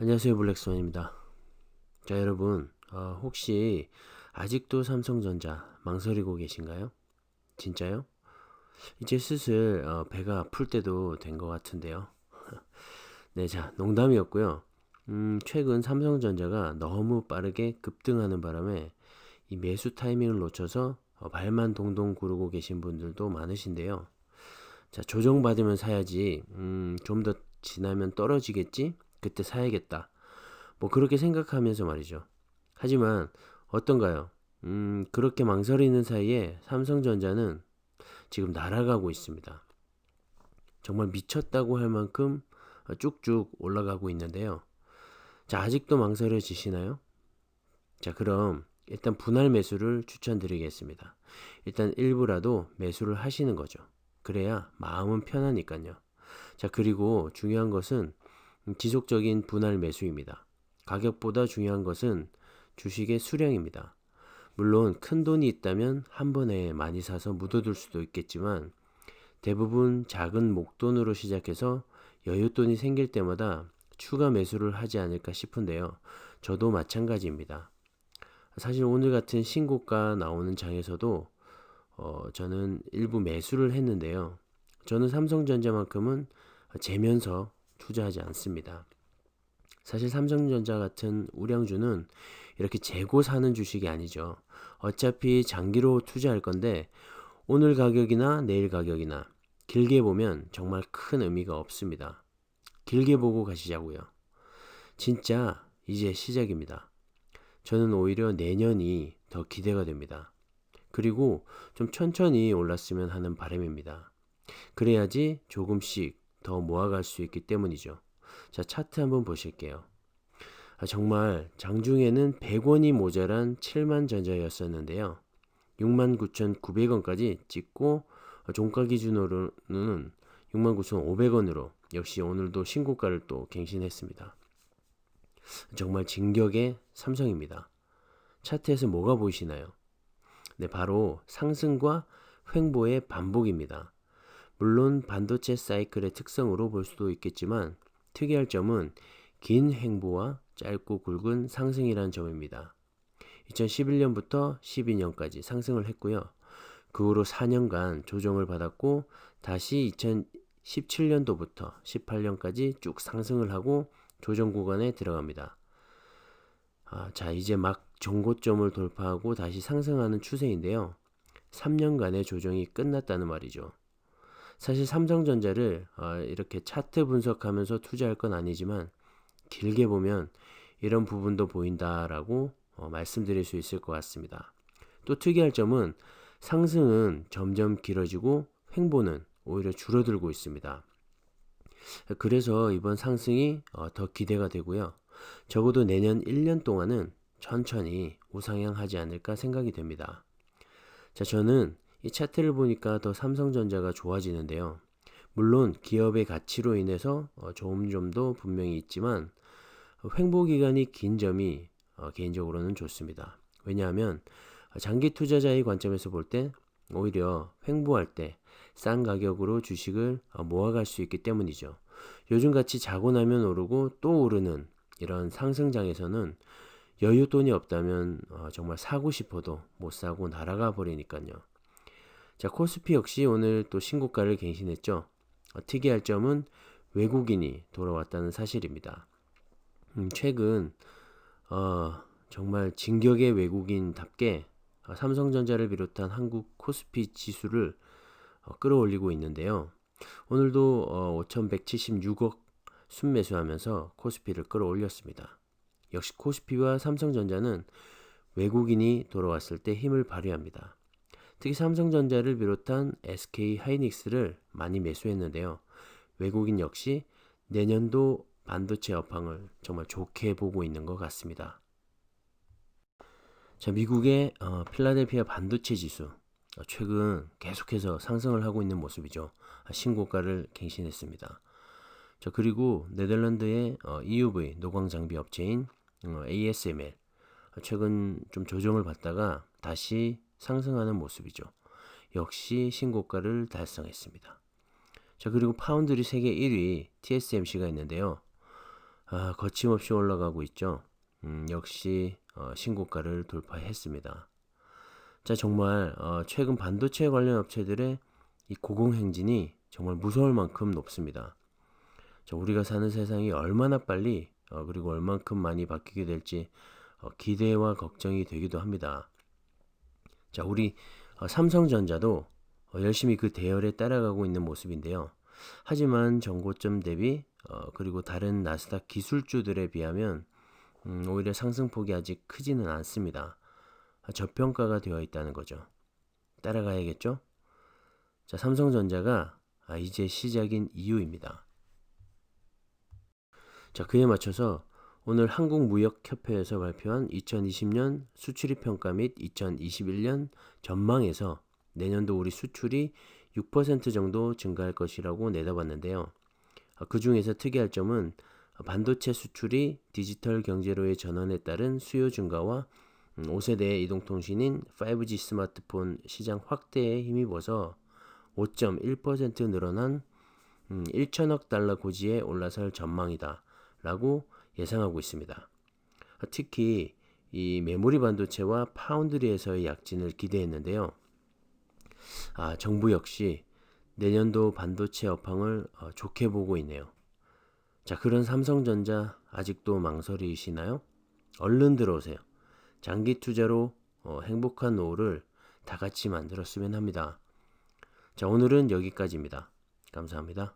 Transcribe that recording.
안녕하세요 블랙스완입니다. 자 여러분 어, 혹시 아직도 삼성전자 망설이고 계신가요? 진짜요? 이제 슬슬 어, 배가 아플 때도 된 것 같은데요. 네, 자 농담이었고요. 음, 최근 삼성전자가 너무 빠르게 급등하는 바람에 이 매수 타이밍을 놓쳐서 어, 발만 동동 구르고 계신 분들도 많으신데요. 자 조정 받으면 사야지. 음, 좀 더 지나면 떨어지겠지? 그때 사야겠다. 뭐 그렇게 생각하면서 말이죠. 하지만 어떤가요? 음, 그렇게 망설이는 사이에 삼성전자는 지금 날아가고 있습니다. 정말 미쳤다고 할 만큼 쭉쭉 올라가고 있는데요. 자, 아직도 망설여지시나요? 자, 그럼 일단 분할 매수를 추천드리겠습니다. 일단 일부라도 매수를 하시는 거죠. 그래야 마음은 편하니까요. 자, 그리고 중요한 것은 지속적인 분할 매수입니다. 가격보다 중요한 것은 주식의 수량입니다. 물론 큰 돈이 있다면 한 번에 많이 사서 묻어둘 수도 있겠지만 대부분 작은 목돈으로 시작해서 여윳돈이 생길 때마다 추가 매수를 하지 않을까 싶은데요. 저도 마찬가지입니다. 사실 오늘 같은 신고가 나오는 장에서도 어, 저는 일부 매수를 했는데요. 저는 삼성전자만큼은 재면서 투자하지 않습니다. 사실 삼성전자 같은 우량주는 이렇게 재고 사는 주식이 아니죠. 어차피 장기로 투자할 건데 오늘 가격이나 내일 가격이나 길게 보면 정말 큰 의미가 없습니다. 길게 보고 가시자고요. 진짜 이제 시작입니다. 저는 오히려 내년이 더 기대가 됩니다. 그리고 좀 천천히 올랐으면 하는 바람입니다. 그래야지 조금씩 더 모아갈 수 있기 때문이죠. 자, 차트 한번 보실게요. 아, 정말 장중에는 100원이 모자란 7만 전자였었는데요. 69,900원까지 찍고 어, 종가 기준으로는 69,500원으로 역시 오늘도 신고가를 또 갱신했습니다. 정말 진격의 삼성입니다. 차트에서 뭐가 보이시나요? 네, 바로 상승과 횡보의 반복입니다. 물론 반도체 사이클의 특성으로 볼 수도 있겠지만 특이할 점은 긴 횡보와 짧고 굵은 상승이라는 점입니다. 2011년부터 12년까지 상승을 했고요. 그 후로 4년간 조정을 받았고 다시 2017년도부터 18년까지 쭉 상승을 하고 조정 구간에 들어갑니다. 아, 자, 이제 막 정고점을 돌파하고 다시 상승하는 추세인데요. 3년간의 조정이 끝났다는 말이죠. 사실 삼성전자를 어, 이렇게 차트 분석하면서 투자할 건 아니지만 길게 보면 이런 부분도 보인다라고 어, 말씀드릴 수 있을 것 같습니다. 또 특이할 점은 상승은 점점 길어지고 횡보는 오히려 줄어들고 있습니다. 그래서 이번 상승이 어, 더 기대가 되고요. 적어도 내년 1년 동안은 천천히 우상향하지 않을까 생각이 됩니다. 자, 저는 이 차트를 보니까 더 삼성전자가 좋아지는데요. 물론 기업의 가치로 인해서 어, 좋은 점도 분명히 있지만 횡보 기간이 긴 점이 어, 개인적으로는 좋습니다. 왜냐하면 장기 투자자의 관점에서 볼 때 오히려 횡보할 때 싼 가격으로 주식을 어, 모아갈 수 있기 때문이죠. 요즘 같이 자고 나면 오르고 또 오르는 이런 상승장에서는 여유 돈이 없다면 정말 사고 싶어도 못 사고 날아가 버리니까요. 자, 코스피 역시 오늘 또 신고가를 갱신했죠. 어, 특이할 점은 외국인이 돌아왔다는 사실입니다. 음, 최근 어, 정말 진격의 외국인답게 어, 삼성전자를 비롯한 한국 코스피 지수를 어, 끌어올리고 있는데요. 오늘도 어, 5,176억 순매수하면서 코스피를 끌어올렸습니다. 역시 코스피와 삼성전자는 외국인이 돌아왔을 때 힘을 발휘합니다. 특히 삼성전자를 비롯한 SK 하이닉스를 많이 매수했는데요. 외국인 역시 내년도 반도체 업황을 정말 좋게 보고 있는 것 같습니다. 자, 미국의 어, 필라델피아 반도체 지수 어, 최근 계속해서 상승을 하고 있는 모습이죠. 아, 신고가를 갱신했습니다. 자, 그리고 네덜란드의 어, EUV 노광 장비 업체인 어, ASML 어, 최근 좀 조정을 받다가 다시 상승하는 모습이죠. 역시 신고가를 달성했습니다. 자, 그리고 파운드리 세계 1위 TSMC가 있는데요. 아, 거침없이 올라가고 있죠. 음, 역시 어, 신고가를 돌파했습니다. 자, 정말 어, 최근 반도체 관련 업체들의 이 고공행진이 정말 무서울 만큼 높습니다. 자, 우리가 사는 세상이 얼마나 빨리 어, 그리고 얼만큼 많이 바뀌게 될지 어, 기대와 걱정이 되기도 합니다. 자, 우리 어, 삼성전자도 어, 열심히 그 대열에 따라가고 있는 모습인데요. 하지만 정고점 대비 어, 그리고 다른 나스닥 기술주들에 비하면 음, 오히려 상승폭이 아직 크지는 않습니다. 아, 저평가가 되어 있다는 거죠. 따라가야겠죠? 자, 삼성전자가 아, 이제 시작인 이유입니다. 자, 그에 맞춰서 오늘 한국무역협회에서 발표한 2020년 수출입 평가 및 2021년 전망에서 내년도 우리 수출이 6% 정도 증가할 것이라고 내다봤는데요. 아, 그 중에서 특이할 점은 반도체 수출이 디지털 경제로의 전환에 따른 수요 증가와 5세대 이동통신인 5G 스마트폰 시장 확대에 힘입어서 5.1% 늘어난 1천억 달러 고지에 올라설 전망이다 라고 예상하고 있습니다. 특히 이 메모리 반도체와 파운드리에서의 약진을 기대했는데요. 아, 정부 역시 내년도 반도체 업황을 어, 좋게 보고 있네요. 자, 그런 삼성전자 아직도 망설이시나요? 얼른 들어오세요. 장기 투자로 어, 행복한 노후를 다 같이 만들었으면 합니다. 자, 오늘은 여기까지입니다. 감사합니다.